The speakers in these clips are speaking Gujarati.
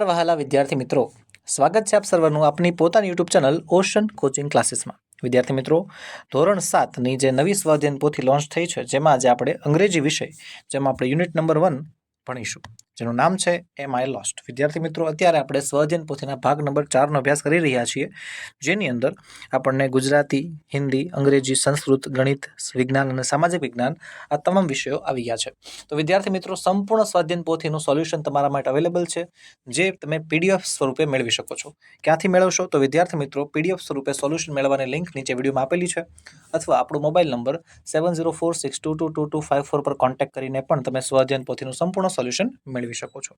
વહાલા વિદ્યાર્થી મિત્રો. સ્વાગત છે આપ સર્વનું આપની પોતાની યુટ્યુબ ચેનલ ઓશન કોચિંગ ક્લાસીસમાં વિદ્યાર્થી મિત્રો, ધોરણ સાતની જે નવી સ્વાધ્યાયન પોથી લોન્ચ થઈ છે, જેમાં આજે આપણે અંગ્રેજી વિષય, જેમાં આપણે યુનિટ નંબર વન ભણીશું. જેનું નામ છે એમ આઈ લોસ્ટ વિદ્યાર્થી મિત્રો, અત્યારે આપણે સ્વજન પોથીના ભાગ નંબર ચારનો અભ્યાસ કરી રહ્યા છીએ, જેની અંદર આપણને ગુજરાતી, હિન્દી, અંગ્રેજી, સંસ્કૃત, ગણિત, વિજ્ઞાન અને સામાજિક વિજ્ઞાન આ તમામ વિષયો આવી ગયા છે. તો વિદ્યાર્થી મિત્રો, સંપૂર્ણ સ્વાધ્યન પોથીનું સોલ્યુશન તમારા માટે અવેલેબલ છે, જે તમે પીડીએફ સ્વરૂપે મેળવી શકો છો. ક્યાંથી મેળવશો? તો વિદ્યાર્થી મિત્રો પીડીએફ સ્વરૂપે સોલ્યુશન મેળવવાની લિંક નીચે વિડીયોમાં આપેલી છે, અથવા આપણો mobile number seven zero four six two two two two five four પર કોન્ટેક્ટ કરીને પણ તમે સ્વાધ્યન પોથીનું સંપૂર્ણ સોલ્યુશન મેળવી શકો છો.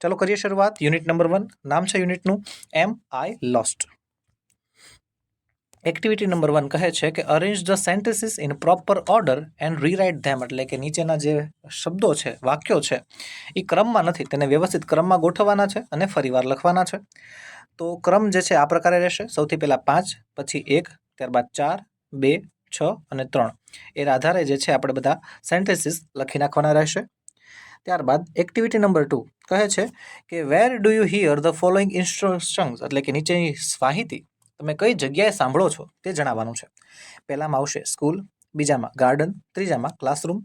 ચાલો કરીએ શરૂઆત. યુનિટ નંબર વન નામ છે યુનિટનું am I lost activity number one કહે છે કે arrange the sentences in proper order and rewrite them એટલે કે નીચેના જે શબ્દો છે, વાક્યો છે એ ક્રમમાં નથી. તેને વ્યવસ્થિત ક્રમમાં ગોઠવવાના છે અને ફરીવાર લખવાના છે. તો ક્રમ જે છે, આ પ્રકારે રહેશે. સૌથી પહેલાં પાંચ, પછી એક, ત્યારબાદ ચાર, બે, છ અને ત્રણ. એના આધારે જે છે, આપણે બધા સેન્ટેસીસ લખી નાખવાના રહેશે. ત્યારબાદ એક્ટિવિટી નંબર ટુ કહે છે કે where do you hear the following instructions એટલે કે નીચેની માહિતી તમે કઈ જગ્યાએ સાંભળો છો તે જણાવવાનું છે. પહેલામાં આવશે સ્કૂલ બીજામાં ગાર્ડન ત્રીજામાં ક્લાસરૂમ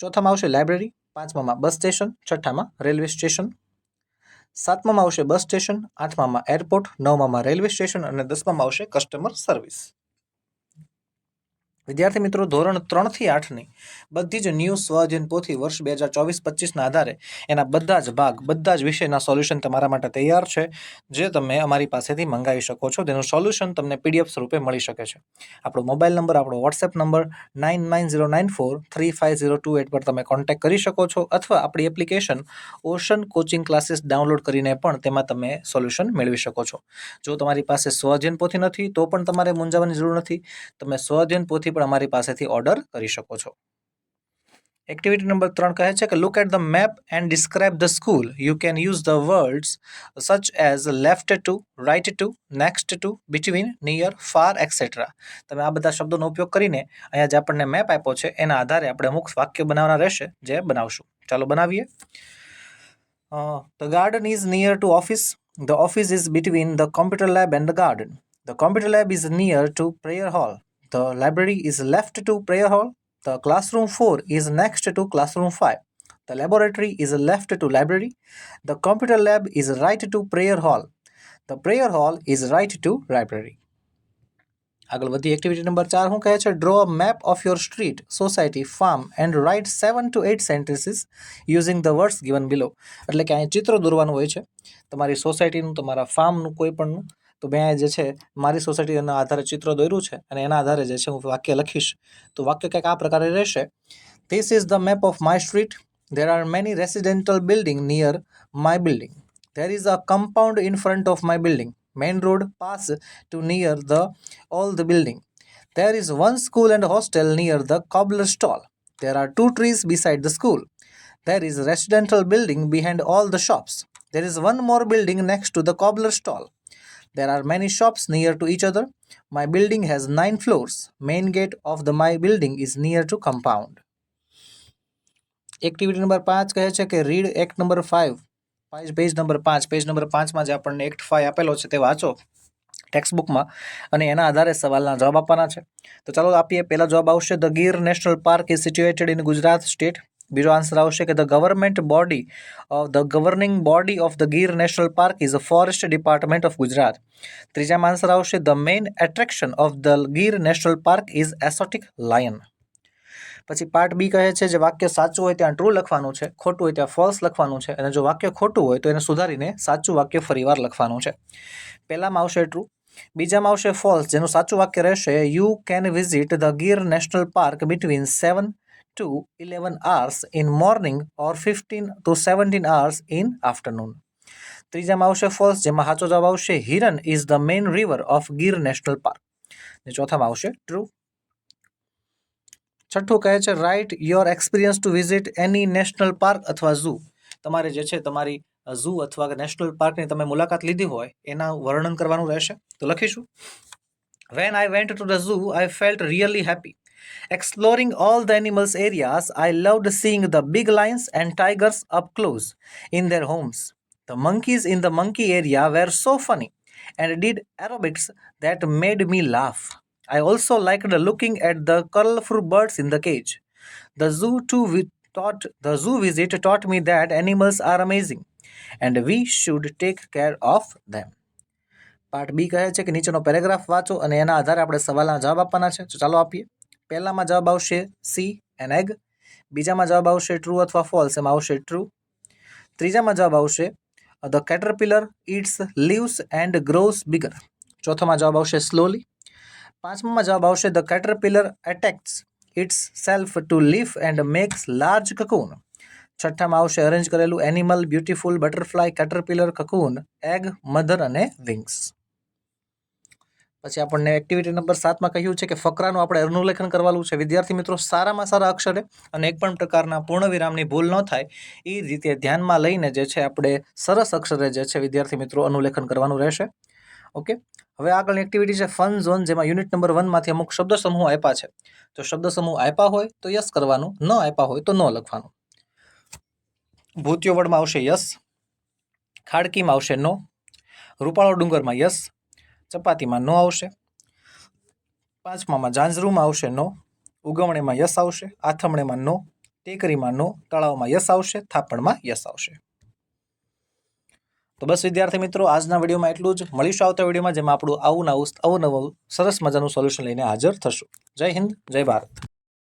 ચોથામાં આવશે લાઇબ્રેરી પાંચમામાં બસ સ્ટેશન છઠ્ઠામાં રેલવે સ્ટેશન સાતમામાં આવશે બસ સ્ટેશન આઠમામાં એરપોર્ટ નવમામાં રેલવે સ્ટેશન અને દસમામાં આવશે કસ્ટમર સર્વિસ વિદ્યાર્થી મિત્રો, ધોરણ ત્રણથી આઠની બધી જ ન્યૂ સ્વજન પોથી વર્ષ બે હજાર ચોવીસ પચીસના આધારે એના બધા જ ભાગ, બધા જ વિષયના સોલ્યુશન તમારા માટે તૈયાર છે, જે તમે અમારી પાસેથી મંગાવી શકો છો. તેનું સોલ્યુશન તમને પીડીએફ સ્વરૂપે મળી શકે છે. આપણો મોબાઈલ નંબર, આપણો WhatsApp number nine nine zero nine four three five zero two eight પર તમે કોન્ટેક્ટ કરી શકો છો અથવા આપણી application Ocean coaching classes download કરીને પણ તેમાં તમે સોલ્યુશન મેળવી શકો છો. જો તમારી પાસે સ્વજન પોથી નથી, તો પણ તમારે મૂંઝાવવાની જરૂર નથી. તમે સ્વજન પોથી પણ અમારી પાસેથી ઓર્ડર કરી શકો છો. એક્ટિવિટી નંબર ત્રણ કહે છે કે look at the map and describe the school you can use the words such as left to right to next to between near far etcetera તમે આ બધા શબ્દોનો ઉપયોગ કરીને અહીંયા જે આપણને મેપ આપ્યો છે, એના આધારે આપણે અમુક વાક્ય બનાવવાના રહેશે, જે બનાવશું. ચાલો બનાવીએ. The garden is near to office the office is between the computer lab and the garden the computer lab is near to prayer hall The library is left to prayer hall. The classroom 4 is next to classroom 5. The laboratory is left to library. The computer lab is right to prayer hall. The prayer hall is right to library. આગળ વધી એક્ટિવિટી નંબર ચાર શું કહે છે draw a map of your street society farm and write seven to eight sentences using the words given below એટલે કે અહીંયા ચિત્ર દોરવાનું હોય છે તમારી સોસાયટીનું તમારા ફાર્મનું કોઈ પણનું તો મેં જે છે મારી સોસાયટીના આધારે ચિત્ર દોર્યું છે અને એના આધારે જે છે હું વાક્ય લખીશ તો વાક્ય કંઈક આ પ્રકારે રહેશે this is the map of my street there are many residential building near my building is a compound in front of my building main road pass to near the all the building there is one school and hostel near the cobbler stall there are two trees beside the school there is a residential building behind all the shops there is one more building next to the cobbler stall there are many shops near to each other. My building has nine floors. Main gate of the my building is near to compound. Activity number પાંચ કહે છે કે read act number five page number પાંચ. પેજ નંબર પાંચમાં જે આપણને એક્ટ ફાઇવ આપેલો છે તે વાંચો ટેક્સ્ટબુકમાં અને એના આધારે સવાલના જવાબ આપવાના છે. તો ચાલો આપીએ. પહેલા જવાબ આવશે. The Gir national park is situated in Gujarat state બીજો આન્સર આવશે કે the government body of the governing body of the Gir national park is a forest department of Gujarat ત્રીજામાં answer આવશે the main attraction of the Gir national park is Asiatic lion પછી પાર્ટ બી કહે છે, જે વાક્ય સાચું હોય ત્યાં ટ્રુ લખવાનું છે, ખોટું હોય ત્યાં ફોલ્સ લખવાનું છે, અને જો વાક્ય ખોટું હોય તો એને સુધારીને સાચું વાક્ય ફરીવાર લખવાનું છે. પહેલામાં આવશે ટ્રુ બીજામાં આવશે ફોલ્સ જેનું સાચું વાક્ય રહેશે you can visit the Gir national park between seven to eleven hours in morning or fifteen to seventeen hours in afternoon. ત્રીજામાં આવશે ફોલ્સ, જેમાં સાચો જવાબ આવશે, Hiran is the main river of Gir national park. ને ચોથામાં આવશે, ટ્રુ. છઠ્ઠું કહે છે write your experience to visit any national park અથવા ઝૂ તમારે જે છે, તમારી ઝૂ અથવા નેશનલ પાર્કની તમે મુલાકાત લીધી હોય, એના વર્ણન કરવાનું રહેશે. તો લખીશું. When I went to the zoo I felt really happy Exploring all the animals areas, I loved seeing the big lions and tigers up close in their homes. The monkeys in the monkey area were so funny and did aerobics that made me laugh. I also liked looking at the colorful birds in the cage. The zoo too vi- taught the zoo visit taught me that animals are amazing and we should take care of them. Part B કહે છે કે નીચેનો પેરેગ્રાફ વાંચો અને એના આધારે આપણે સવાલના જવાબ આપવાના છે તો ચાલો આપીએ પહેલામાં જવાબ આવશે સી એન એગ બીજામાં જવાબ આવશે ટ્રુ અથવા ફોલ્સ એમાં આવશે ટ્રુ ત્રીજામાં જવાબ આવશે the caterpillar its leaves and grows bigger ચોથામાં જવાબ આવશે સ્લોલી પાંચમામાં જવાબ આવશે the caterpillar attaches itself to leaf and makes large cocoon છઠ્ઠામાં આવશે અરેન્જ કરેલું animal beautiful butterfly caterpillar cocoon egg mother અને વિંગ્સ પછી આપણને એક્ટિવિટી નંબર સાતમાં કહ્યું છે કે ફકરાનું આપણે અનુલેખન કરવાનું છે. વિદ્યાર્થી મિત્રો, સારામાં સારા અક્ષરે અને એક પણ પ્રકારના પૂર્ણ વિરામની ભૂલ ન થાય, એ રીતે ધ્યાનમાં લઈને જે છે આપણે સરસ અક્ષરે જે છે વિદ્યાર્થી મિત્રો અનુલેખન કરવાનું રહેશે. ઓકે? હવે આગળની એક્ટિવિટી છે ફન ઝોન જેમાં યુનિટ નંબર વનમાંથી અમુક શબ્દ સમૂહ આપ્યા છે. જો શબ્દ સમૂહ આપ્યા હોય તો યસ કરવાનું, ન આપ્યા હોય તો ન લખવાનું. ભૂતિયો વડમાં આવશે યસ ખાડકીમાં આવશે નો રૂપાળો ડુંગરમાં યસ ચપાતીમાં નો આવશે, પાંચમામાં ઝાંઝરુમાં આવશે નો ઉગમણીમાં યસ આવશે, આથમણીમાં નો, ટેકરીમાં નો, તળાવમાં યસ આવશે, થાપણમાં યસ આવશે. તો બસ વિદ્યાર્થી મિત્રો, આજના વિડીયોમાં એટલું જ. મળીશું આવતા વિડીયોમાં, જેમાં આપણું આવું નવું અવનવું સરસ મજાનું સોલ્યુશન લઈને હાજર થશું. જય હિન્દ, જય ભારત.